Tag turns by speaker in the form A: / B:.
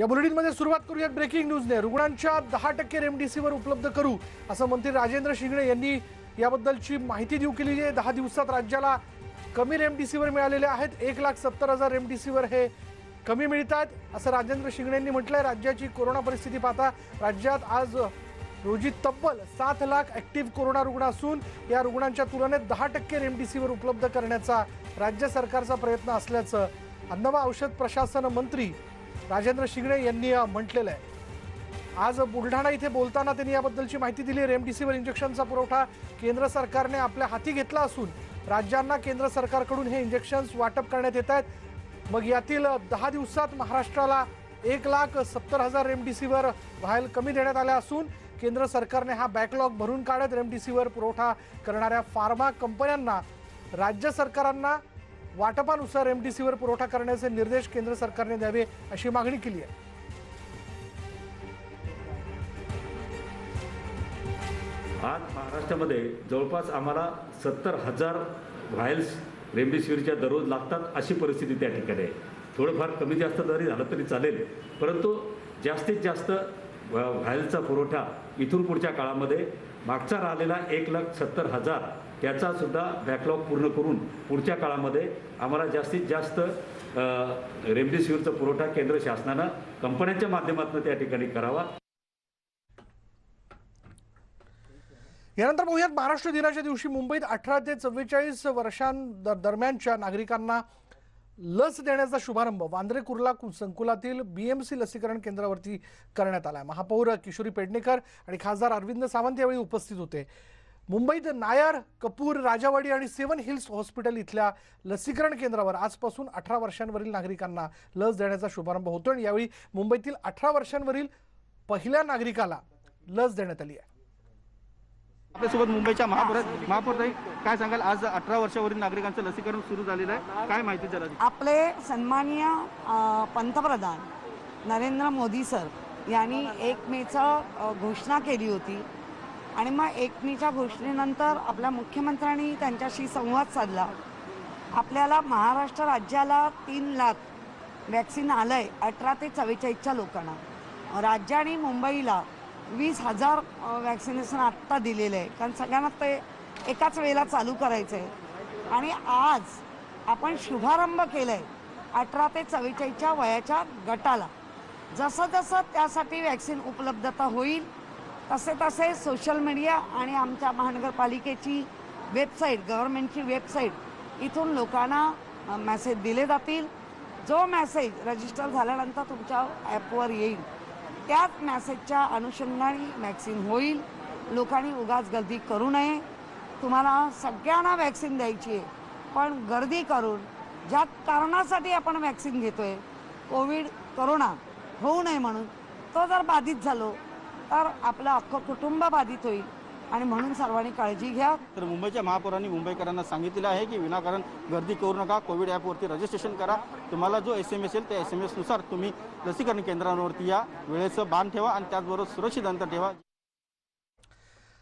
A: या बुलेटिनमध्ये सुरुवात करूयात ब्रेकिंग न्यूजने रुग्णांच्या दहा टक्के रेमडेसिवीर उपलब्ध करू असं मंत्री राजेंद्र शिंगणे यांनी याबद्दलची माहिती देऊ केली आहे. दहा दिवसात राज्याला कमी रेमडेसिवीर मिळालेले आहेत. एक लाख सत्तर हजार रेमडेसिवीर हे कमी मिळत आहेत असं राजेंद्र शिंगणे यांनी म्हटलं आहे राज्याची कोरोना परिस्थिती पाहता राज्यात आज रोजी तब्बल सात लाख ऍक्टिव्ह कोरोना रुग्ण असून या रुग्णांच्या तुलनेत दहा टक्के रेमडेसिवीर उपलब्ध करण्याचा राज्य सरकारचा प्रयत्न असल्याचं अन्न व औषध प्रशासन मंत्री राजेंद्र शिंगणे यांनी म्हटलेलं आहे. आज बुलढाणा इथे बोलताना त्यांनी याबद्दलची माहिती दिली. रेमडिसिव्हिर इंजेक्शनचा पुरवठा केंद्र सरकारने आपल्या हाती घेतला असून राज्यांना केंद्र सरकारकडून हे इंजेक्शन्स वाटप करण्यात येत आहेत. मग यातील दहा दिवसात महाराष्ट्राला एक लाख सत्तर हजार रेमडिसिव्हिर व्हायल कमी देण्यात आल्या असून केंद्र सरकारने हा बॅकलॉग भरून काढत रेमडिसिव्हिर पुरवठा करणाऱ्या फार्मा कंपन्यांना राज्य सरकारांना वाटपानुसार एमडीसीवर पुरवठा करण्याचे निर्देश केंद्र सरकारने द्यावे अशी मागणी केली आहे.
B: आज महाराष्ट्रामध्ये जवळपास आम्हाला सत्तर हजार व्हायल्स रेमडेसिवीरच्या दररोज लागतात अशी परिस्थिती त्या ठिकाणी आहे. थोडंफार कमी जास्त जरी झालं तरी चालेल. परंतु जास्तीत जास्त व्हा- पुरवठा इथून पुढच्या काळामध्ये मागचा राहिलेला एक लाख सत्तर हजार त्याचासुद्धा बॅकलॉग पूर्ण करून पुढच्या काळामध्ये आम्हाला जास्तीत जास्त रेमडेसिवीरचा पुरवठा केंद्र शासनानं कंपन्यांच्या माध्यमातून त्या ठिकाणी करावा.
A: यानंतर पाहूयात महाराष्ट्र दिनाच्या दिवशी मुंबईत अठरा ते चव्वेचाळीस वर्षांदरम्यानच्या नागरिकांना लस देण्याचा शुभारंभ वांद्रे कुर्ला कु- संकुलातील बीएमसी लसीकरण केंद्रावरती करण्यात आला महापौर किशोरी पेडणेकर आणि खासदार अरविंद सावंत यावेळी उपस्थित होते. मुंबईत नायर कपूर राजावाडी आणि सेवन हिल्स हॉस्पिटल इथल्या लसीकरण केंद्रावर आजपासून अठरा वर्षांवरील नागरिकांना लस देण्याचा शुभारंभ होतो आणि यावेळी मुंबईतील अठरा वर्षांवरील पहिल्या नागरिकाला लस देण्यात आली आहे.
C: आपल्यासोबत मुंबईच्या महापौर महापौर ताई काय सांगाल? आज अठरा वर्षावरील नागरिकांचं लसीकरण सुरू झालेलं आहे. काय माहिती जरा?
D: आपले सन्माननीय पंतप्रधान नरेंद्र मोदी सर यांनी एक मेचं घोषणा केली होती. आणि मग एक मेच्या घोषणेनंतर आपल्या मुख्यमंत्र्यांनी त्यांच्याशी संवाद साधला. आपल्याला महाराष्ट्र राज्याला तीन लाख वॅक्सिन आलं आहे अठरा ते चव्वेचाळीसच्या लोकांना. राज्याने मुंबईला वीस हजार वॅक्सिनेशन आत्ता दिलेलं आहे. कारण सगळ्यांना ते एकाच वेळेला चालू करायचं आहे आणि आज आपण शुभारंभ केला आहे अठरा ते चव्वेचाळीसच्या वयाच्या गटाला. जसं जसं त्यासाठी वॅक्सिन उपलब्धता होईल तसे तसे सोशल मीडिया आणि आमच्या महानगरपालिकेची वेबसाईट गव्हर्नमेंटची वेबसाईट इथून लोकांना मेसेज दिले जातील. जो मेसेज रजिस्टर झाल्यानंतर तुमच्या ॲपवर येईल. त्याच मॅसेजच्या अनुषंगाने वॅक्सिन होईल. लोकांनी उगाच गर्दी करू नये. तुम्हाला सगळ्यांना वॅक्सिन द्यायची आहे. पण गर्दी करून ज्या कारणासाठी आपण वॅक्सिन घेतोय कोविड करोना होऊ नये म्हणून तो जर बाधित झालो तर आपलं अख्खं कुटुंब बाधित होईल. आणि म्हणून सर्वांनी काळजी घ्या.
C: तर मुंबईच्या महापौरांनी मुंबईकरांना सांगितलेलं आहे की विनाकारण गर्दी करू नका कोविड ॲपवरती रजिस्ट्रेशन करा. तुम्हाला जो एस एम एस येईल त्या एस एम एसनुसार तुम्ही लसीकरण केंद्रांवरती या. वेळेचं बांध ठेवा आणि त्याचबरोबर सुरक्षित अंतर ठेवा.